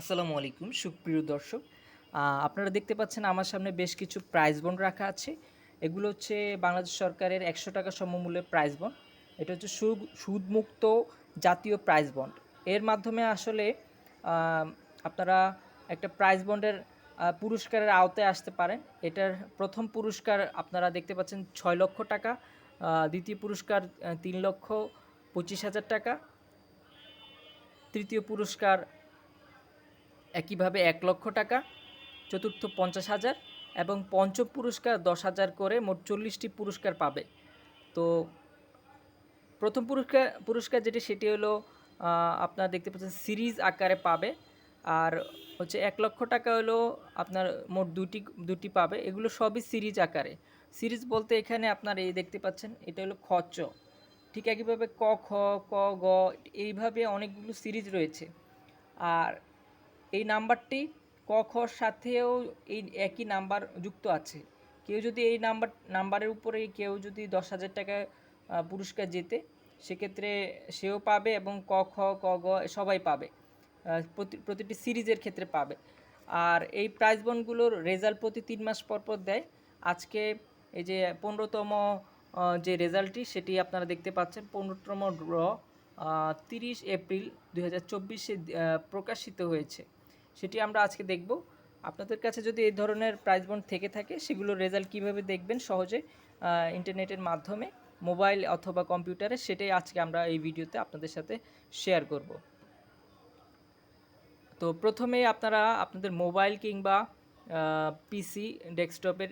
আসসালামু আলাইকুম, সুপ্রিয় দর্শক। আপনারা দেখতে পাচ্ছেন আমার সামনে বেশ কিছু প্রাইজ বন্ড রাখা আছে। এগুলো হচ্ছে বাংলাদেশ সরকারের একশো টাকা সমমূল্যের প্রাইজ বন্ড এটা হচ্ছে সুদ- সুদমুক্ত জাতীয় প্রাইজ বন্ড এর মাধ্যমে আসলে আপনারা একটা প্রাইজ বন্ডের পুরস্কারের আওতায় আসতে পারেন। এটার প্রথম পুরস্কার আপনারা দেখতে পাচ্ছেন ছয় লক্ষ টাকা দ্বিতীয় পুরস্কার তিন লক্ষ পঁচিশ হাজার টাকা, তৃতীয় পুরস্কার একইভাবে এক লক্ষ টাকা, চতুর্থ পঞ্চাশ হাজার এবং পঞ্চম পুরস্কার দশ হাজার করে মোট চল্লিশটি পুরস্কার পাবে। তো প্রথম পুরস্কার পুরস্কার যেটি সেটি হলো আপনারা দেখতে পাচ্ছেন সিরিজ আকারে পাবে। আর হচ্ছে এক লক্ষ টাকা হলো আপনার মোট দুটি দুটি পাবে। এগুলো সবই সিরিজ আকারে। সিরিজ বলতে এখানে আপনার এই দেখতে পাচ্ছেন, এটা হলো খচ। ঠিক একইভাবে ক, খ, ক, গ, এইভাবে অনেকগুলো সিরিজ রয়েছে। আর এই নাম্বারটি ক খর সাথেও এই একই নাম্বার যুক্ত আছে। কেউ যদি এই নাম্বার, নাম্বারের উপরে কেউ যদি দশ হাজার টাকা পুরস্কার জেতে, সেক্ষেত্রে সেও পাবে এবং ক, খ, ক, গ সবাই পাবে। প্রতিটি সিরিজের ক্ষেত্রে পাবে। আর এই প্রাইজ বন্ডগুলোর রেজাল্ট প্রতি তিন মাস পর পর দেয়। আজকে এই যে পনেরোতম যে রেজাল্টটি সেটি আপনারা দেখতে পাচ্ছেন। পনেরোতম ড্র তিরিশ এপ্রিল দু হাজার প্রকাশিত হয়েছে। সেটি আমরা আজকে দেখব। আপনাদের কাছে যদি এই ধরনের প্রাইজ বন্ড থেকে থাকে, সেগুলোর রেজাল্ট কীভাবে দেখবেন সহজে ইন্টারনেটের মাধ্যমে মোবাইল অথবা কম্পিউটারে সেটাই আজকে আমরা এই ভিডিওতে আপনাদের সাথে শেয়ার করব। তো প্রথমে আপনারা আপনাদের মোবাইল কিংবা পিসি ডেস্কটপের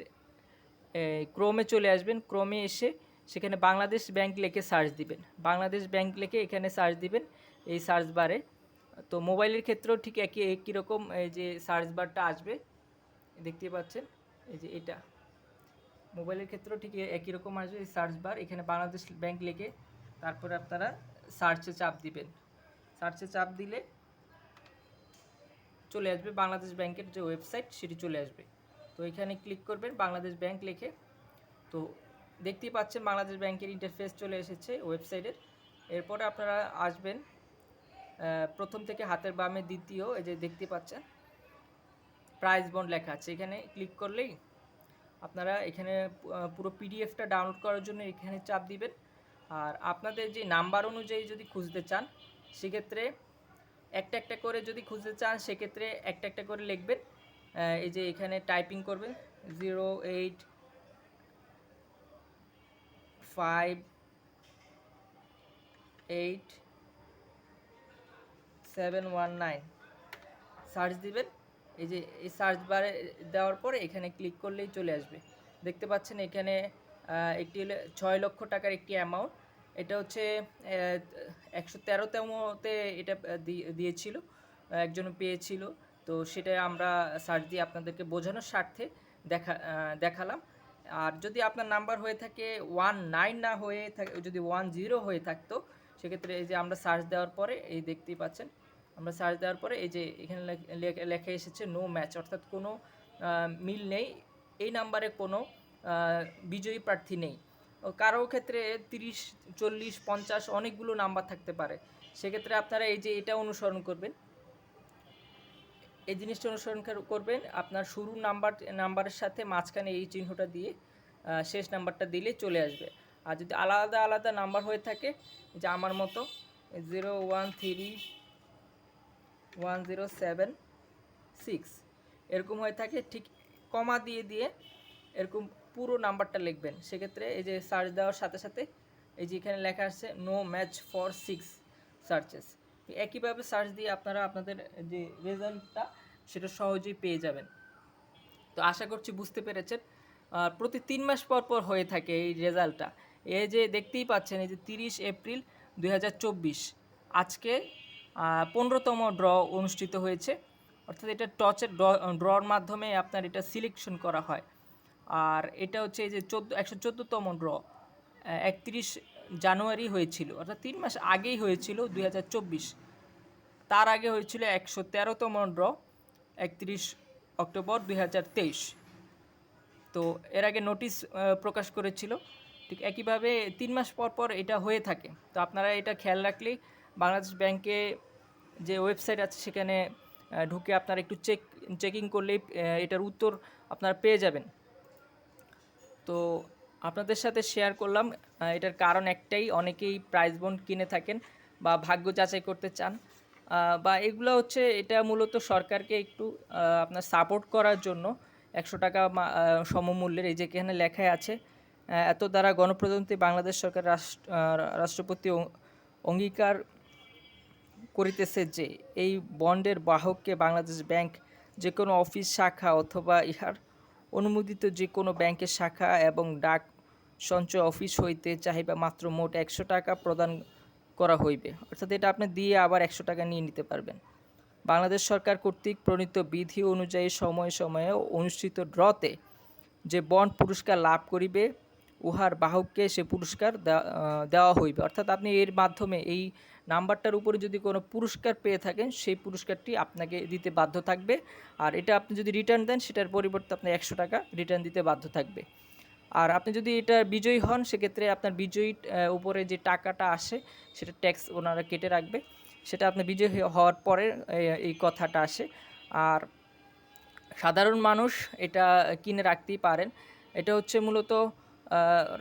ক্রোমে চলে আসবেন। ক্রোমে এসে সেখানে বাংলাদেশ ব্যাংক লেখে সার্চ দিবেন। বাংলাদেশ ব্যাংক লেখে এখানে সার্চ দিবেন। এই সার্চ বারে তো মোবাইলের ক্ষেত্রেও ঠিক একই একই রকম, এই যে সার্চ বারটা আসবে দেখতে পাচ্ছেন, এই যে এটা। মোবাইলের ক্ষেত্রেও ঠিক একই রকম আসবে, এই সার্চ বার। এখানে বাংলাদেশ ব্যাংক লিখে তারপরে আপনারা সার্চে চাপ দিবেন। সার্চে চাপ দিলে চলে আসবে বাংলাদেশ ব্যাংকের যে ওয়েবসাইট, সেটি চলে আসবে। তো এখানে ক্লিক করবেন, বাংলাদেশ ব্যাংক লিখে। তো দেখতেই পাচ্ছেন বাংলাদেশ ব্যাংকের ইন্টারফেস চলে এসেছে ওয়েবসাইটের। এরপরে আপনারা আসবেন প্রথম থেকে হাতের বামে দ্বিতীয়, এই যে দেখতে পাচ্ছেন প্রাইস বন্ড লেখা আছে। এখানে ক্লিক করলেই আপনারা এখানে পুরো পিডিএফটা ডাউনলোড করার জন্য এখানে চাপ দিবেন। আর আপনাদের যে নাম্বার অনুযায়ী যদি খুঁজতে চান, সেক্ষেত্রে একটা একটা করে যদি খুঁজতে চান, সেক্ষেত্রে একটা একটা করে লিখবেন। এই যে এখানে টাইপিং করবেন zero eight five eight seven one nine search দিবেন, এই যে, এই সার্চ বারে দেওয়ার পরে এখানে ক্লিক করলেই চলে আসবে। দেখতে পাচ্ছেন এখানে একটি ছয় লক্ষ টাকার একটি অ্যামাউন্ট এটা হচ্ছে একশো তেরোতমতে এটা দিয়েছিল, একজন পেয়েছিল। তো সেটা আমরা সার্চ দিয়ে আপনাদেরকে বোঝানোর স্বার্থে দেখা দেখালাম। আর যদি আপনার নাম্বার হয়ে থাকে ওয়ান নাইন না হয়ে থাকে, যদি ওয়ান জিরো হয়ে থাকতো, সেক্ষেত্রে এই যে আমরা সার্চ দেওয়ার পরে এই দেখতেই পাচ্ছেন আমরা সার্চ দেওয়ার পরে এই যে এখানে লেখ- এসেছে নো ম্যাচ অর্থাৎ কোনো মিল নেই। এই নাম্বারে কোনো বিজয়ী প্রার্থী নেই। কারও ক্ষেত্রে তিরিশ, চল্লিশ, পঞ্চাশ অনেকগুলো নাম্বার থাকতে পারে। সেক্ষেত্রে আপনারা এই যে এটা অনুসরণ করবেন। এই জিনিসটা অনুসরণ করবেন। আপনার শুরু নাম্বার নাম্বারের সাথে মাঝখানে এই চিহ্নটা দিয়ে শেষ নাম্বারটা দিলে চলে আসবে। আর যদি আলাদা আলাদা নাম্বার হয়ে থাকে, যে আমার মতো zero one three one zero seven six এরকম হয়ে থাকে, ঠিক কমা দিয়ে দিয়ে এরকম পুরো নাম্বারটা লিখবেন। সেক্ষেত্রে এই যে সার্চ দেওয়ার সাথে সাথে এই যে এখানে লেখা আসছে no match for six searches একইভাবে সার্চ দিয়ে আপনারা আপনাদের যে রেজাল্টটা, সেটা সহজেই পেয়ে যাবেন। তো আশা করছি বুঝতে পেরেছেন। আর প্রতি তিন মাস পর পর হয়ে থাকে এই রেজাল্টটা। এই যে দেখতেই পাচ্ছেন, এই যে তিরিশ এপ্রিল দু হাজার চব্বিশ। আজকে পনেরোতম ড্র অনুষ্ঠিত হয়েছে। অর্থাৎ এটা টচের ড্র ড্রর মাধ্যমে আপনার এটা সিলেকশন করা হয়। আর এটা হচ্ছে এই যে চোদ্দ, একশো চোদ্দোতম ড্র একত্রিশ জানুয়ারি হয়েছিল। অর্থাৎ তিন মাস আগেই হয়েছিল দুই হাজার চব্বিশ। তার আগে হয়েছিল একশো তেরোতম ড্র, একত্রিশ অক্টোবর দু হাজার তেইশ। তো এর আগে নোটিশ প্রকাশ করেছিল। ঠিক একইভাবে তিন মাস পর পর এটা হয়ে থাকে। তো আপনারা এটা খেয়াল রাখলেই বাংলাদেশ ব্যাংকে যে ওয়েবসাইট আছে সেখানে ঢুকে আপনারা একটু চেক চেকিং করলেই এটার উত্তর আপনারা পেয়ে যাবেন। তো আপনাদের সাথে শেয়ার করলাম এটার কারণ একটাই, অনেকেই প্রাইস বন্ড কিনে থাকেন বা ভাগ্য যাচাই করতে চান। বা এগুলো হচ্ছে, এটা মূলত সরকারকে একটু আপনার সাপোর্ট করার জন্য একশো টাকা সমমূল্যের এই যে এখানে লেখায় আছে এত দ্বারা গণপ্রজাতন্ত্রী বাংলাদেশ সরকার রাষ্ট্র রাষ্ট্রপতি অঙ্গীকার করিতেছে যে এই বন্ডের বাহককে বাংলাদেশ ব্যাংক যে কোনো অফিস শাখা অথবা ইহার অনুমোদিত যে কোনো ব্যাংকের শাখা এবং ডাক সঞ্চয় অফিস হইতে চাহিবা মাত্র মোট একশো টাকা প্রদান করা হইবে। অর্থাৎ এটা আপনি দিয়ে আবার একশো টাকা নিয়ে নিতে পারবেন। বাংলাদেশ সরকার কর্তৃক প্রণীত বিধি অনুযায়ী সময়ে সময়ে অনুষ্ঠিত ড্রতে যে বন্ড পুরস্কার লাভ করিবে, উহার বাহককে সে পুরস্কার দেওয়া- হইবে। অর্থাৎ আপনি এর মাধ্যমে এই নাম্বারটার উপরে যদি কোনো পুরস্কার পেয়ে থাকেন, সেই পুরস্কারটি আপনাকে দিতে বাধ্য থাকবে। আর এটা আপনি যদি রিটার্ন দেন, সেটার পরিবর্তে আপনি একশো টাকা রিটার্ন দিতে বাধ্য থাকবে। আর আপনি যদি এটা বিজয়ী হন, সেক্ষেত্রে আপনার বিজয়ী উপরে যে টাকাটা আসে, সেটা ট্যাক্স ওনারা কেটে রাখবে। সেটা আপনি বিজয়ী হওয়ার পরে এই কথাটা আসে। আর সাধারণ মানুষ এটা কিনে রাখতেই পারেন। এটা হচ্ছে মূলত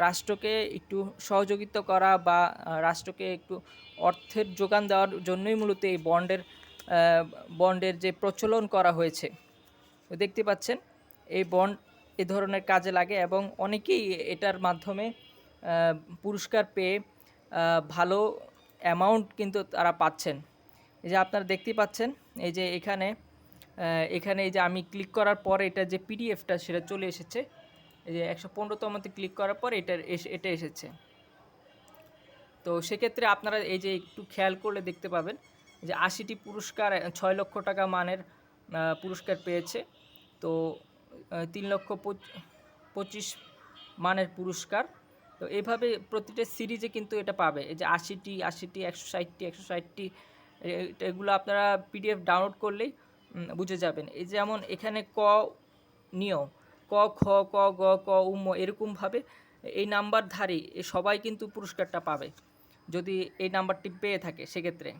রাষ্ট্রকে একটু সহযোগিতা করা বা রাষ্ট্রকে একটু অর্থের যোগান দেওয়ার জন্যই মূলত এই বন্ডের বন্ডের যে প্রচলন করা হয়েছে। দেখতে পাচ্ছেন, এই বন্ড এ ধরনের কাজে লাগে এবং অনেকেই এটার মাধ্যমে পুরস্কার পেয়ে ভালো অ্যামাউন্ট কিন্তু তারা পাচ্ছেন। এই যে আপনারা দেখতে পাচ্ছেন, এই যে এখানে এখানে এই যে আমি ক্লিক করার পরে এটা যে পিডিএফটা সেটা চলে এসেছে। এই যে একশো পনেরোতমতে ক্লিক করার পর এটা এসে- এটা এসেছে। তো সেক্ষেত্রে আপনারা এই যে একটু খেয়াল করলে দেখতে পাবেন যে আশিটি পুরস্কার, ছয় লক্ষ টাকা মানের পুরস্কার পেয়েছে। তো তিন লক্ষ পঁচিশ মানের পুরস্কার। তো এইভাবে প্রতিটা সিরিজে কিন্তু এটা পাবে। এই যে আশিটি আশিটি, একশো ষাটটি একশো ষাটটি এগুলো আপনারা পিডিএফ ডাউনলোড করলেই বুঝে যাবেন। এই যেমন এখানে ক নিয় ক, খ, ক, গ, ক উম এরকমভাবে এই নাম্বারধারী সবাই কিন্তু পুরস্কারটা পাবে। যদি এই নাম্বারটি পেয়ে থাকে সেক্ষেত্রে।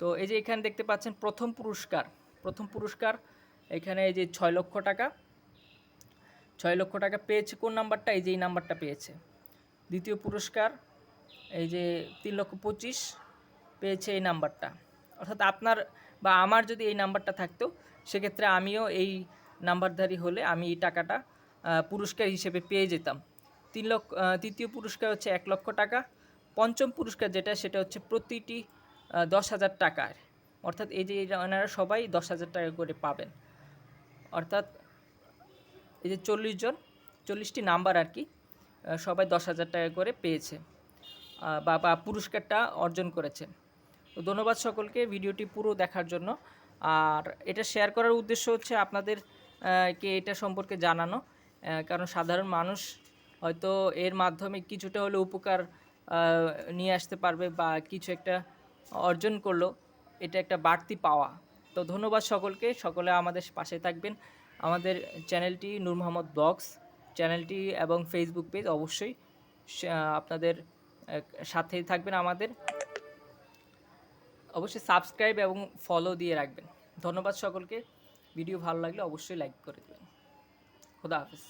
তো এই যে এখানে দেখতে পাচ্ছেন প্রথম পুরস্কার। প্রথম পুরস্কার এখানে এই যে ছয় লক্ষ টাকা। ছয় লক্ষ টাকা পেয়েছে কোন নাম্বারটা? এই যে এই নাম্বারটা পেয়েছে। দ্বিতীয় পুরস্কার এই যে তিন লক্ষ পঁচিশ পেয়েছে এই নাম্বারটা। অর্থাৎ আপনার বা আমার যদি এই নাম্বারটা থাকতো, সেক্ষেত্রে আমিও এই নাম্বারধারী হলে আমি এই টাকাটা পুরস্কার হিসেবে পেয়ে যেতাম। তিন লক্ষ তৃতীয় পুরস্কার হচ্ছে এক লক্ষ টাকা। পঞ্চম পুরস্কার যেটা, সেটা হচ্ছে প্রতিটি দশ হাজার টাকার। অর্থাৎ এই যে এনারা সবাই দশ হাজার টাকা করে পাবেন। অর্থাৎ এই যে চল্লিশ জন, চল্লিশটি নাম্বার আর কি সবাই দশ হাজার টাকা করে পেয়েছে বা বা পুরস্কারটা অর্জন করেছে তো ধন্যবাদ সকলকে ভিডিওটি পুরো দেখার জন্য। আর এটা শেয়ার করার উদ্দেশ্য হচ্ছে আপনাদের কে এটা সম্পর্কে জানানো। কারণ সাধারণ মানুষ হয়তো এর মাধ্যমে কিছুটা হলেও উপকার নিয়ে আসতে পারবে বা কিছু একটা অর্জন করল। এটা একটা বাড়তি পাওয়া। তো ধন্যবাদ সকলকে। সকলে আমাদের পাশে থাকবেন। আমাদের চ্যানেলটি নূর মোহাম্মদ ব্লগস চ্যানেলটি এবং ফেসবুক পেজ অবশ্যই আপনাদের সাথেই থাকবেন আমাদের। অবশ্যই সাবস্ক্রাইব এবং ফলো দিয়ে রাখবেন। ধন্যবাদ সকলকে। ভিডিও ভালো লাগলে অবশ্যই লাইক করে দেবেন। খোদা হাফেজ।